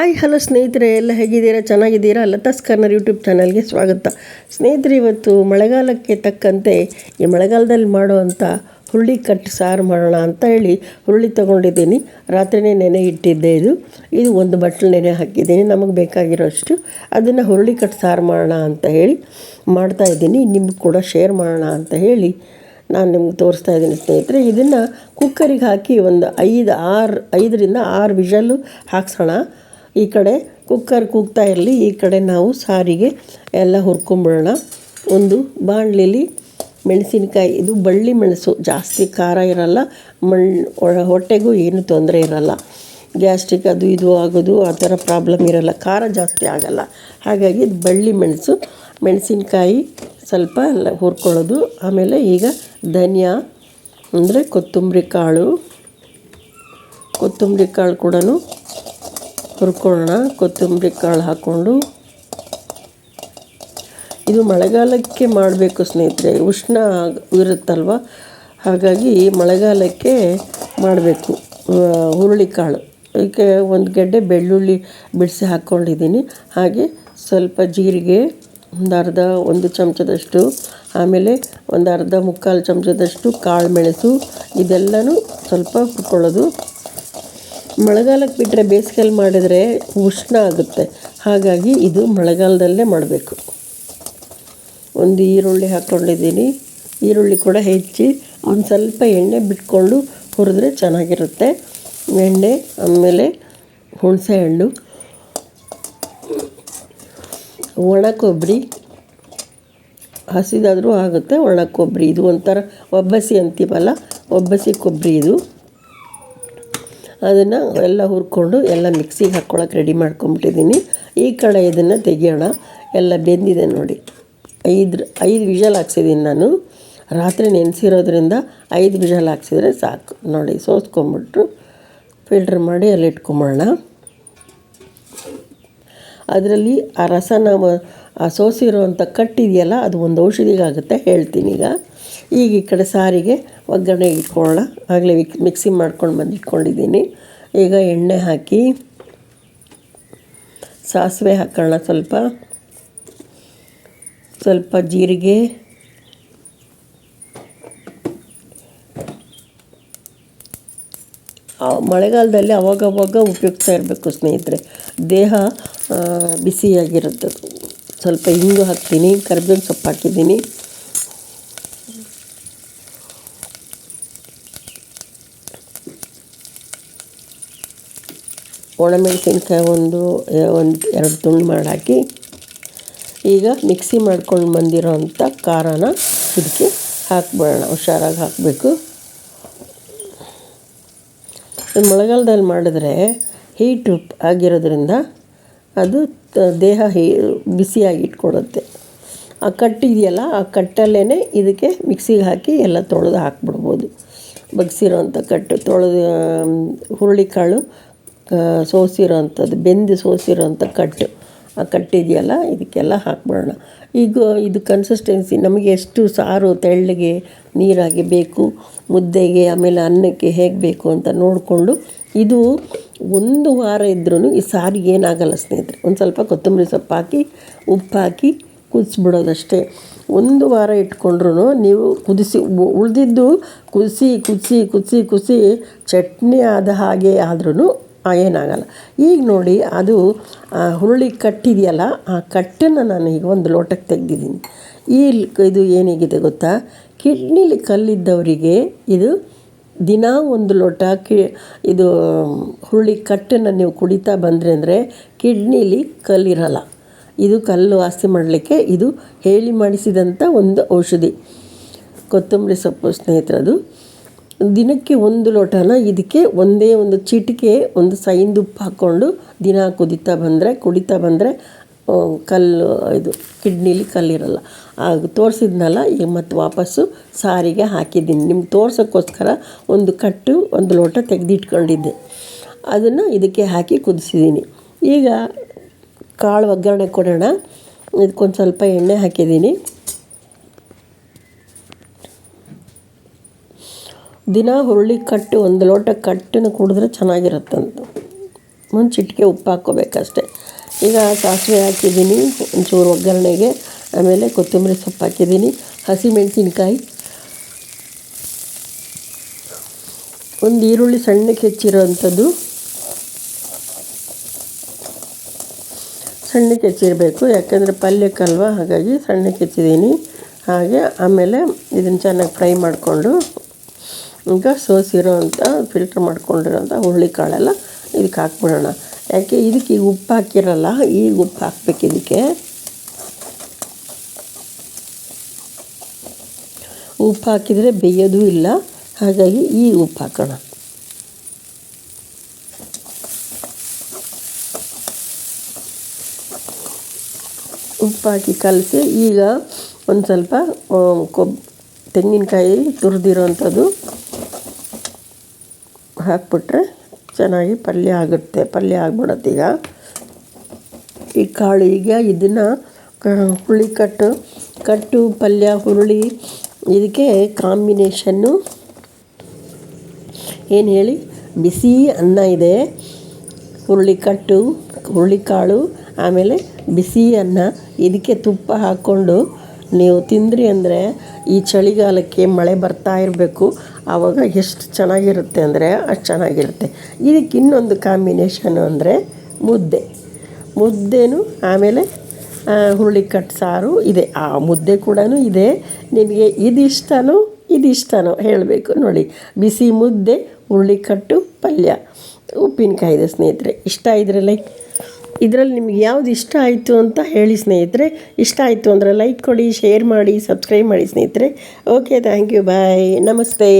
Hi, hello ಸ್ನೇಹಿತರೆ, ಎಲ್ಲ ಹೇಗಿದ್ದೀರಾ? ಚೆನ್ನಾಗಿದ್ದೀರಾ? ಲತಾಸ್ ಕಾರ್ನರ್ ಯೂಟ್ಯೂಬ್ ಚಾನಲ್ಗೆ ಸ್ವಾಗತ. ಸ್ನೇಹಿತರೆ, ಇವತ್ತು ಮಳೆಗಾಲಕ್ಕೆ ತಕ್ಕಂತೆ ಈ ಮಳೆಗಾಲದಲ್ಲಿ ಮಾಡುವಂಥ ಹುರುಳಿ ಕಟ್ ಸಾರು ಮಾಡೋಣ ಅಂತ ಹೇಳಿ ಹುರುಳಿ ತೊಗೊಂಡಿದ್ದೀನಿ. ರಾತ್ರಿನೇ ನೆನೆ ಇಟ್ಟಿದ್ದೆ ಇದು. ಇದು ಒಂದು ಬಟ್ಲು ನೆನೆ ಹಾಕಿದ್ದೀನಿ. ನಮಗೆ ಬೇಕಾಗಿರೋಷ್ಟು ಅದನ್ನು ಹುರುಳಿ ಕಟ್ ಸಾರು ಮಾಡೋಣ ಅಂತ ಹೇಳಿ ಮಾಡ್ತಾ ಇದ್ದೀನಿ. ನಿಮ್ಗೆ ಕೂಡ ಶೇರ್ ಮಾಡೋಣ ಅಂತ ಹೇಳಿ ನಾನು ನಿಮ್ಗೆ ತೋರಿಸ್ತಾ ಇದ್ದೀನಿ ಸ್ನೇಹಿತರೆ. ಇದನ್ನು ಕುಕ್ಕರಿಗೆ ಹಾಕಿ ಒಂದು ಐದು ಆರು, ಐದರಿಂದ ಆರು ವಿಷಲ್ಲು ಹಾಕ್ಸೋಣ. ಈ ಕಡೆ ಕುಕ್ಕರ್ ಕೂಗ್ತಾ ಇರಲಿ, ಈ ಕಡೆ ನಾವು ಸಾರಿಗೆ ಎಲ್ಲ ಹುರ್ಕೊಂಬಿಡೋಣ. ಒಂದು ಬಾಣಲಿಲಿ ಮೆಣಸಿನ್ಕಾಯಿ, ಇದು ಬಳ್ಳಿ ಮೆಣಸು, ಜಾಸ್ತಿ ಖಾರ ಇರಲ್ಲ ಮಣ್ಣು ಹೊಟ್ಟೆಗೂ ಏನು ತೊಂದರೆ ಇರಲ್ಲ. ಗ್ಯಾಸ್ಟ್ರಿಕ್ ಅದು ಇದು ಆಗೋದು, ಆ ಥರ ಪ್ರಾಬ್ಲಮ್ ಇರಲ್ಲ, ಖಾರ ಜಾಸ್ತಿ ಆಗಲ್ಲ. ಹಾಗಾಗಿ ಇದು ಬಳ್ಳಿ ಮೆಣಸು, ಮೆಣಸಿನ್ಕಾಯಿ ಸ್ವಲ್ಪ ಎಲ್ಲ ಹುರ್ಕೊಳ್ಳೋದು. ಆಮೇಲೆ ಈಗ ಧನಿಯಾ, ಅಂದರೆ ಕೊತ್ತಂಬರಿ ಕಾಳು ಕೊತ್ತಂಬರಿ ಕಾಳು ಕೂಡ ಹುರ್ಕೊಳ್ಳೋಣ ಕೊತ್ತಂಬರಿ ಕಾಳು ಹಾಕ್ಕೊಂಡು. ಇದು ಮಳೆಗಾಲಕ್ಕೆ ಮಾಡಬೇಕು ಸ್ನೇಹಿತರೆ, ಉಷ್ಣ ಇರುತ್ತಲ್ವ? ಹಾಗಾಗಿ ಮಳೆಗಾಲಕ್ಕೆ ಮಾಡಬೇಕು. ಹುರುಳಿಕಾಳು ಇದಕ್ಕೆ ಒಂದು ಗೆಡ್ಡೆ ಬೆಳ್ಳುಳ್ಳಿ ಬಿಡಿಸಿ ಹಾಕ್ಕೊಂಡಿದ್ದೀನಿ. ಹಾಗೆ ಸ್ವಲ್ಪ ಜೀರಿಗೆ, ಒಂದು ಅರ್ಧ, ಒಂದು ಚಮಚದಷ್ಟು, ಆಮೇಲೆ ಒಂದು ಅರ್ಧ ಮುಕ್ಕಾಲು ಚಮಚದಷ್ಟು ಕಾಳು ಮೆಣಸು, ಇದೆಲ್ಲನೂ ಸ್ವಲ್ಪ ಹುರ್ಕೊಳ್ಳೋದು. ಮಳೆಗಾಲಕ್ಕೆ ಬಿಟ್ಟರೆ ಬೇಸಿಗೆಯಲ್ಲಿ ಮಾಡಿದರೆ ಉಷ್ಣ ಆಗುತ್ತೆ. ಹಾಗಾಗಿ ಇದು ಮಳೆಗಾಲದಲ್ಲೇ ಮಾಡಬೇಕು. ಒಂದು ಈರುಳ್ಳಿ ಹಾಕ್ಕೊಂಡಿದ್ದೀನಿ. ಈರುಳ್ಳಿ ಕೂಡ ಹೆಚ್ಚಿ ಒಂದು ಸ್ವಲ್ಪ ಎಣ್ಣೆ ಬಿಟ್ಕೊಂಡು ಹುರಿದ್ರೆ ಚೆನ್ನಾಗಿರುತ್ತೆ. ಎಣ್ಣೆ, ಆಮೇಲೆ ಹುಣಸೆ ಹಣ್ಣು, ಒಣ ಕೊಬ್ಬರಿ, ಹಸಿದಾದರೂ ಆಗುತ್ತೆ ಒಣ ಕೊಬ್ಬರಿ. ಇದು ಒಂಥರ ಒಬ್ಬಸಿ ಅಂತೀವಲ್ಲ, ಒಬ್ಬಸಿ ಕೊಬ್ಬರಿ ಇದು. ಅದನ್ನು ಎಲ್ಲ ಹುರ್ಕೊಂಡು ಎಲ್ಲ ಮಿಕ್ಸಿಗೆ ಹಾಕ್ಕೊಳಕ್ಕೆ ರೆಡಿ ಮಾಡ್ಕೊಂಬಿಟ್ಟಿದ್ದೀನಿ. ಈ ಕಡೆ ಇದನ್ನು ತೆಗಿಯೋಣ. ಎಲ್ಲ ಬೆಂದಿದೆ ನೋಡಿ. ಐದು ಐದು ವಿಷಲ್ ಹಾಕ್ಸಿದ್ದೀನಿ ನಾನು. ರಾತ್ರಿ ನೆನೆಸಿರೋದ್ರಿಂದ ಐದು ವಿಷಲ್ ಹಾಕ್ಸಿದ್ರೆ ಸಾಕು. ನೋಡಿ, ಸೋಸ್ಕೊಂಬಿಟ್ರು. ಫಿಲ್ಟ್ರ್ ಮಾಡಿ ಅಲ್ಲಿ ಇಟ್ಕೊಂಬೋಣ ಅದರಲ್ಲಿ ಆ ರಸನ ಆ ಸೋಸಿರುವಂಥ ಕಟ್ಟಿದೆಯಲ್ಲ, ಅದು ಒಂದು ಔಷಧಿಗಾಗುತ್ತೆ ಹೇಳ್ತೀನಿ ಈಗ. ಈಗ ಈ ಕಡೆ ಸಾರಿಗೆ ಒಗ್ಗರಣೆ ಇಟ್ಕೊಳ್ಳೋಣ. ಆಗಲೇ ವಿಕ್ ಮಿಕ್ಸಿ ಮಾಡ್ಕೊಂಡು ಬಂದು ಇಟ್ಕೊಂಡಿದ್ದೀನಿ ಈಗ ಎಣ್ಣೆ ಹಾಕಿ, ಸಾಸಿವೆ ಹಾಕೋಣ ಸ್ವಲ್ಪ. ಸ್ವಲ್ಪ ಜೀರಿಗೆ ಮಳೆಗಾಲದಲ್ಲಿ ಅವಾಗವಾಗ ಉಪಯುಕ್ತ ಇರಬೇಕು ಸ್ನೇಹಿತರೆ. ದೇಹ ಬಿಸಿಯಾಗಿರುತ್ತೆ ಸ್ವಲ್ಪ ಹಿಂಗು ಹಾಕ್ತೀನಿ ಕರಿಬೇವು ಸೊಪ್ಪು ಹಾಕಿದ್ದೀನಿ. ಒಣಮೆಣಸಿನ್ಕಾಯಿ ಒಂದು ಒಂದು, ಎರಡು ತುಂಡು ಮಾಡಿ ಹಾಕಿ, ಈಗ ಮಿಕ್ಸಿ ಮಾಡ್ಕೊಂಡು ಬಂದಿರೋ ಅಂಥ ಖಾರನ ಇದಕ್ಕೆ ಹಾಕ್ಬಿಡೋಣ ಹುಷಾರಾಗಿ ಹಾಕಬೇಕು. ಮಳೆಗಾಲದಲ್ಲಿ ಮಾಡಿದ್ರೆ ಹೀಟ್ ಆಗಿರೋದ್ರಿಂದ ಅದು ದೇಹ ಹೀ ಬಿಸಿಯಾಗಿ ಇಟ್ಕೊಡುತ್ತೆ ಆ ಕಟ್ಟಿದೆಯಲ್ಲ ಆ ಕಟ್ಟಲ್ಲೇ ಇದಕ್ಕೆ ಮಿಕ್ಸಿಗೆ ಹಾಕಿ ಎಲ್ಲ ತೊಳೆದು ಹಾಕ್ಬಿಡ್ಬೋದು. ಬಗ್ಸಿರೋಂಥ ಕಟ್ಟು, ತೊಳೆದು ಹುರುಳಿಕಾಳು ಸೋಸಿರೋ ಅಂಥದ್ದು ಬೆಂದು ಸೋಸಿರೋ ಅಂಥ ಕಟ್ಟು, ಆ ಕಟ್ಟಿದೆಯಲ್ಲ ಇದಕ್ಕೆಲ್ಲ ಹಾಕ್ಬಿಡೋಣ. ಈಗ ಇದು ಕನ್ಸಿಸ್ಟೆನ್ಸಿ ನಮಗೆ ಎಷ್ಟು ಸಾರು, ತೆಳ್ಳಗೆ ನೀರಾಗಿ ಬೇಕು, ಮುದ್ದೆಗೆ, ಆಮೇಲೆ ಅನ್ನಕ್ಕೆ ಹೇಗೆ ಬೇಕು ಅಂತ ನೋಡಿಕೊಂಡು ಇದು ಒಂದು ವಾರ ಇದ್ರೂ ಈ ಸಾರಿಗೆ ಏನಾಗಲ್ಲ ಸ್ನೇಹಿತರೆ. ಒಂದು ಸ್ವಲ್ಪ ಕೊತ್ತಂಬರಿ ಸೊಪ್ಪು ಹಾಕಿ, ಉಪ್ಪು ಹಾಕಿ ಕುದಿಸ್ಬಿಡೋದಷ್ಟೇ. ಒಂದು ವಾರ ಇಟ್ಕೊಂಡ್ರೂ ನೀವು ಕುದಿಸಿ ಉಳಿದಿದ್ದು ಕುದಿಸಿ ಕುದಿಸಿ ಕುದಿಸಿ ಕುದಿಸಿ ಚಟ್ನಿ ಆದ ಹಾಗೆ ಆದ್ರೂ ಏನಾಗಲ್ಲ. ಈಗ ನೋಡಿ ಅದು ಹುರುಳಿ ಕಟ್ಟಿದೆಯಲ್ಲ, ಆ ಕಟ್ಟನ್ನು ನಾನು ಈಗ ಒಂದು ಲೋಟಕ್ಕೆ ತೆಗೆದಿದ್ದೀನಿ. ಈ ಇದು ಏನಾಗಿದೆ ಗೊತ್ತಾ? ಕಿಡ್ನಿಲಿ ಕಲ್ಲಿದ್ದವರಿಗೆ ಇದು ದಿನ ಒಂದು ಲೋಟ ಕಿ, ಇದು, ಹುರುಳಿ ಕಟ್ಟನ್ನು ನೀವು ಕುಡಿತಾ ಬಂದರೆ ಅಂದರೆ ಕಿಡ್ನಿಲಿ ಕಲ್ಲಿರಲ್ಲ. ಇದು ಕಲ್ಲು ವಾಸಿ ಮಾಡಲಿಕ್ಕೆ ಇದು ಹೇಳಿ ಮಾಡಿಸಿದಂಥ ಒಂದು ಔಷಧಿ. ಕೊತ್ತಂಬರಿ ಸೊಪ್ಪು ಸ್ನೇಹಿತರದು ದಿನಕ್ಕೆ ಒಂದು ಲೋಟನ ಇದಕ್ಕೆ ಒಂದೇ ಒಂದು ಚಿಟಿಕೆ ಒಂದು ಸೈಂದುಪ್ಪು ಹಾಕ್ಕೊಂಡು ದಿನ ಕುದಿತಾ ಬಂದರೆ, ಕುಡಿತಾ ಬಂದರೆ ಕಲ್ಲು, ಇದು, ಕಿಡ್ನಿಲಿ ಕಲ್ಲಿರಲ್ಲ. ಆಗ ತೋರಿಸಿದ್ನಲ್ಲ, ಈಗ ಮತ್ತೆ ವಾಪಸ್ಸು ಸಾರಿಗೆ ಹಾಕಿದ್ದೀನಿ. ನಿಮ್ಗೆ ತೋರ್ಸೋಕ್ಕೋಸ್ಕರ ಒಂದು ಕಟ್ಟು, ಒಂದು ಲೋಟ ತೆಗೆದಿಟ್ಕೊಂಡಿದ್ದೆ. ಅದನ್ನು ಇದಕ್ಕೆ ಹಾಕಿ ಕುದಿಸಿದ್ದೀನಿ ಈಗ ಕಾಳು ಒಗ್ಗರಣೆ ಕೊಡೋಣ. ಇದಕ್ಕೊಂದು ಸ್ವಲ್ಪ ಎಣ್ಣೆ ಹಾಕಿದ್ದೀನಿ ದಿನ ಹುರುಳಿ ಕಟ್ಟು, ಒಂದು ಲೋಟ ಕಟ್ಟನ್ನು ಕುಡಿದ್ರೆ ಚೆನ್ನಾಗಿರುತ್ತಂತ. ಒಂದು ಚಿಟಿಕೆ ಉಪ್ಪು ಹಾಕ್ಕೋಬೇಕಷ್ಟೆ ಈಗ ಸಾಸಿವೆ ಹಾಕಿದ್ದೀನಿ, ಒಂಚೂರು ಒಗ್ಗರಣೆಗೆ, ಆಮೇಲೆ ಕೊತ್ತಂಬರಿ ಸೊಪ್ಪು ಹಾಕಿದ್ದೀನಿ, ಹಸಿಮೆಣಸಿನ್ಕಾಯಿ. ಒಂದು ಈರುಳ್ಳಿ ಸಣ್ಣಕ್ಕೆ ಹೆಚ್ಚಿರೋ ಅಂಥದ್ದು ಸಣ್ಣಕ್ಕೆ ಹೆಚ್ಚಿರಬೇಕು, ಯಾಕಂದರೆ ಪಲ್ಯಕ್ಕಲ್ವ, ಹಾಗಾಗಿ ಸಣ್ಣಕ್ಕೆ ಹೆಚ್ಚಿದ್ದೀನಿ. ಹಾಗೆ ಆಮೇಲೆ ಇದನ್ನು ಚೆನ್ನಾಗಿ ಫ್ರೈ ಮಾಡಿಕೊಂಡು, ಈಗ ಸೋಸಿರೋ ಅಂಥ ಫಿಲ್ಟ್ರ್ ಮಾಡ್ಕೊಂಡಿರೋಂಥ ಹುರುಳಿಕಾಳೆಲ್ಲ ಇದಕ್ಕೆ ಹಾಕ್ಬಿಡೋಣ. ಯಾಕೆ ಇದಕ್ಕೆ ಈಗ ಉಪ್ಪು ಹಾಕಿರಲ್ಲ, ಈಗ ಉಪ್ಪು ಹಾಕ್ಬೇಕು ಇದಕ್ಕೆ. ಉಪ್ಪು ಹಾಕಿದರೆ ಬೇಯೋದು ಇಲ್ಲ, ಹಾಗಾಗಿ ಈ ಉಪ್ಪು ಹಾಕೋಣ. ಉಪ್ಪು ಹಾಕಿ ಕಲಸಿ ಈಗ ಒಂದು ಸ್ವಲ್ಪ ಕೊಬ್, ತೆಂಗಿನಕಾಯಿ ತುರಿದಿರೋ ಅಂಥದ್ದು ಹಾಕ್ಬಿಟ್ರೆ ಚೆನ್ನಾಗಿ ಪಲ್ಯ ಆಗುತ್ತೆ. ಪಲ್ಯ ಆಗ್ಬಿಡತ್ತೆ ಈಗ. ಈ ಕಾಳು ಈಗ ಇದನ್ನು ಹುಳಿ ಕಟ್ಟು ಕಟ್ಟು, ಪಲ್ಯ, ಹುರುಳಿ, ಇದಕ್ಕೆ ಕಾಂಬಿನೇಷನ್ನು ಏನು ಹೇಳಿ? ಬಿಸಿ ಅನ್ನ ಇದೆ. ಹುರುಳಿ ಕಟ್ಟು ಹುರುಳಿಕಾಳು ಆಮೇಲೆ ಬಿಸಿ ಅನ್ನ, ಇದಕ್ಕೆ ತುಪ್ಪ ಹಾಕ್ಕೊಂಡು ನೀವು ತಿಂದ್ರಿ ಅಂದರೆ ಈ ಚಳಿಗಾಲಕ್ಕೆ ಮಳೆ ಬರ್ತಾ ಇರಬೇಕು. ಆವಾಗ ಎಷ್ಟು ಚೆನ್ನಾಗಿರುತ್ತೆ ಅಂದರೆ ಅಷ್ಟು ಚೆನ್ನಾಗಿರುತ್ತೆ. ಇದಕ್ಕೆ ಇನ್ನೊಂದು ಕಾಂಬಿನೇಷನು ಅಂದರೆ ಮುದ್ದೆ. ಮುದ್ದೆನೂ ಆಮೇಲೆ ಹುರುಳಿಕಟ್ಟು ಸಾರು ಇದೆ. ಆ ಮುದ್ದೆ ಕೂಡ ಇದೆ. ನಿಮಗೆ ಇದಿಷ್ಟನೋ ಇದಿಷ್ಟನೋ ಹೇಳಬೇಕು ನೋಡಿ. ಬಿಸಿ ಮುದ್ದೆ, ಹುರುಳಿಕಟ್ಟು, ಪಲ್ಯ. ಉಪ್ಪಿನಕಾಯಿ ಇದೆ ಸ್ನೇಹಿತರೆ, ಇಷ್ಟ ಇದ್ರೆ ಲೈಕ್ ಇದರಲ್ಲಿ ನಿಮ್ಗೆ ಯಾವ್ದು ಇಷ್ಟ ಆಯಿತು ಅಂತ ಹೇಳಿ ಸ್ನೇಹಿತರೆ, ಇಷ್ಟ ಆಯಿತು ಅಂದರೆ ಲೈಕ್ ಕೊಡಿ ಶೇರ್ ಮಾಡಿ ಸಬ್ಸ್ಕ್ರೈಬ್ ಮಾಡಿ ಸ್ನೇಹಿತರೆ. ಓಕೆ ಥ್ಯಾಂಕ್ ಯು ಬಾಯ್ ನಮಸ್ತೆ.